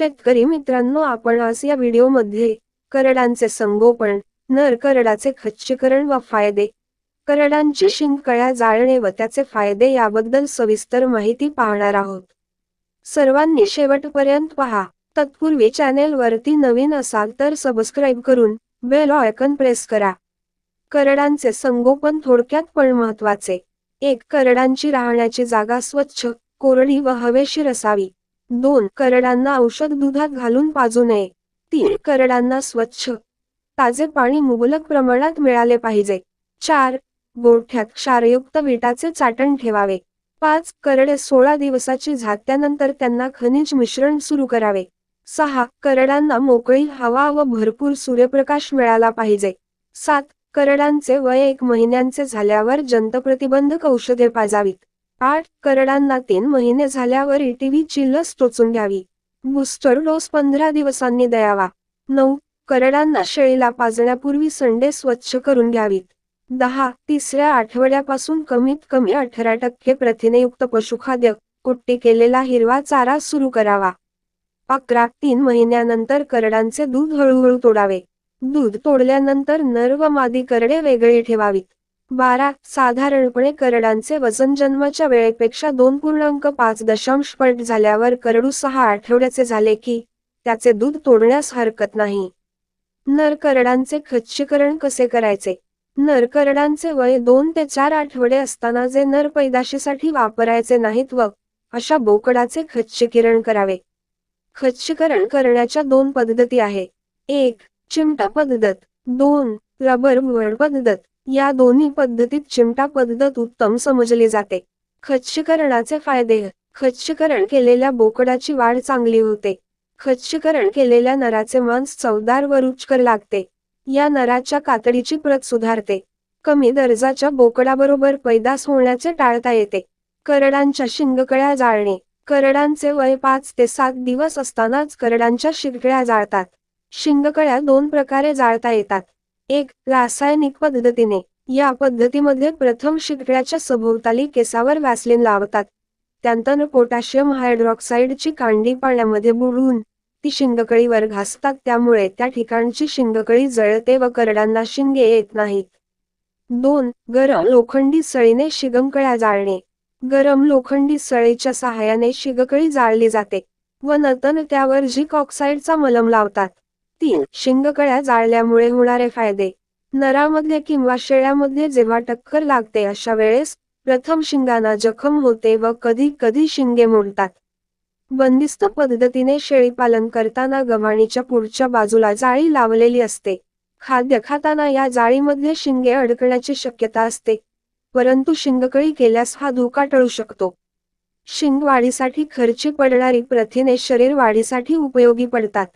शेतकरी मित्रांनो आपण आज या व्हिडिओमध्ये करडांचे संगोपन नर करडाचे खच्चीकरण व फायदे करडांची शिंकळ्या जाळणे व त्याचे फायदे याबद्दल सविस्तर माहिती पाहणार आहोत. सर्वांनी शेवटपर्यंत पहा. तत्पूर्वी चॅनेल वरती नवीन असाल तर सबस्क्राईब करून बेल आयकन प्रेस करा. करडांचे संगोपन थोडक्यात पण महत्त्वाचे एक करडांची राहण्याची जागा स्वच्छ कोरडी व हवेशीर असावी. दोन करडांना औषध दुधात घालून पाजू नये. तीन करडांना स्वच्छ ताजे पाणी मुबलक प्रमाणात मिळाले पाहिजे. चार गोठ्यात क्षारयुक्त विटाचे चाटण ठेवावे. पाच करडे सोळा दिवसाची झात्यानंतर त्यांना खनिज मिश्रण सुरू करावे. सहा करडांना मोकळी हवा व भरपूर सूर्यप्रकाश मिळाला पाहिजे. सात करडांचे वय एक महिन्यांचे झाल्यावर जंतप्रतिबंधक औषधे पाजावीत. आठ करडांना तीन महिने झाल्यावर ईटीव्हीची लस टोचून घ्यावी. बूस्टर डोस पंधरा दिवसांनी द्यावा. नऊ करडांना शेळीला पाजण्यापूर्वी संडे स्वच्छ करून घ्यावीत. दहा तिसऱ्या आठवड्यापासून कमीत कमी अठरा टक्के प्रथिनेयुक्त पशुखाद्य कुट्टी केलेला हिरवा चारा सुरू करावा. अकरा तीन महिन्यानंतर करडांचे दूध हळूहळू तोडावे. दूध तोडल्यानंतर नर व मादी करडे वेगळे ठेवावीत. बारा साधारणपणे करडांचे वजन जन्माच्या वेळेपेक्षा दोन पूर्णांक पाच दशांश पट झाल्यावर करडू सहा आठवड्याचे झाले की त्याचे दूध तोडण्यास हरकत नाही. नर करडांचे खच्चीकरण कसे करायचे? नर करडांचे वय दोन ते चार आठवडे असताना जे नर पैदाशीसाठी वापरायचे नाहीत व अशा बोकडाचे खच्चीकरण करावे. खच्चीकरण करण्याच्या दोन पद्धती आहे. एक चिमटा पद्धत. दोन रबर पद्धत. या दोन्ही पद्धतीत चिमटा पद्धत उत्तम समजली जाते. खच्चीकरणाचे फायदे खच्चीकरण केलेल्या बोकडाची वाढ चांगली होते. खच्चीकरण केलेल्या नराचे मांस चवदार व रुचकर लागते. या नराच्या कातडीची प्रत सुधारते. कमी दर्जाच्या बोकडाबरोबर पैदास होण्याचे टाळता येते. करडांच्या शिंगकळ्या जाळणे करडांचे वय पाच ते सात दिवस असतानाच करडांच्या शिरकळ्या जाळतात. शिंगकळ्या दोन प्रकारे जाळता येतात. एक रासायनिक पद्धतीने या पद्धतीमध्ये प्रथम शिकड्याच्या सभोवताली केसावर वॅसलिन लावतात. त्यानंतर पोटॅशियम हायड्रॉक्साईडची कांडी पाण्यामध्ये बुडवून ती शिंगकळीवर घासतात. त्यामुळे त्या ठिकाणची शिंगकळी जळते व करडांना शिंगे येत नाहीत. दोन गरम लोखंडी सळीने शिगमकळ्या जाळणे. गरम लोखंडी सळीच्या सहाय्याने शिगकळी जाळली जाते व नंतर त्यावर झिक ऑक्साईडचा मलम लावतात. तीन शिंगकळ्या जाळल्यामुळे होणारे फायदे. नरामध्ये किंवा शेळ्यामध्ये जेव्हा टक्कर लागते अशा वेळेस प्रथम शिंगांना जखम होते व कधी कधी शिंगे मोडतात. बंदिस्त पद्धतीने शेळीपालन करताना गव्हाणीच्या पुढच्या बाजूला जाळी लावलेली असते. खाद्य खाताना या जाळीमध्ये शिंगे अडकण्याची शक्यता असते परंतु शिंगकळी केल्यास हा धोका टळू शकतो. शिंग वाढीसाठी खर्ची पडणारी प्रथिने शरीर वाढीसाठी उपयोगी पडतात.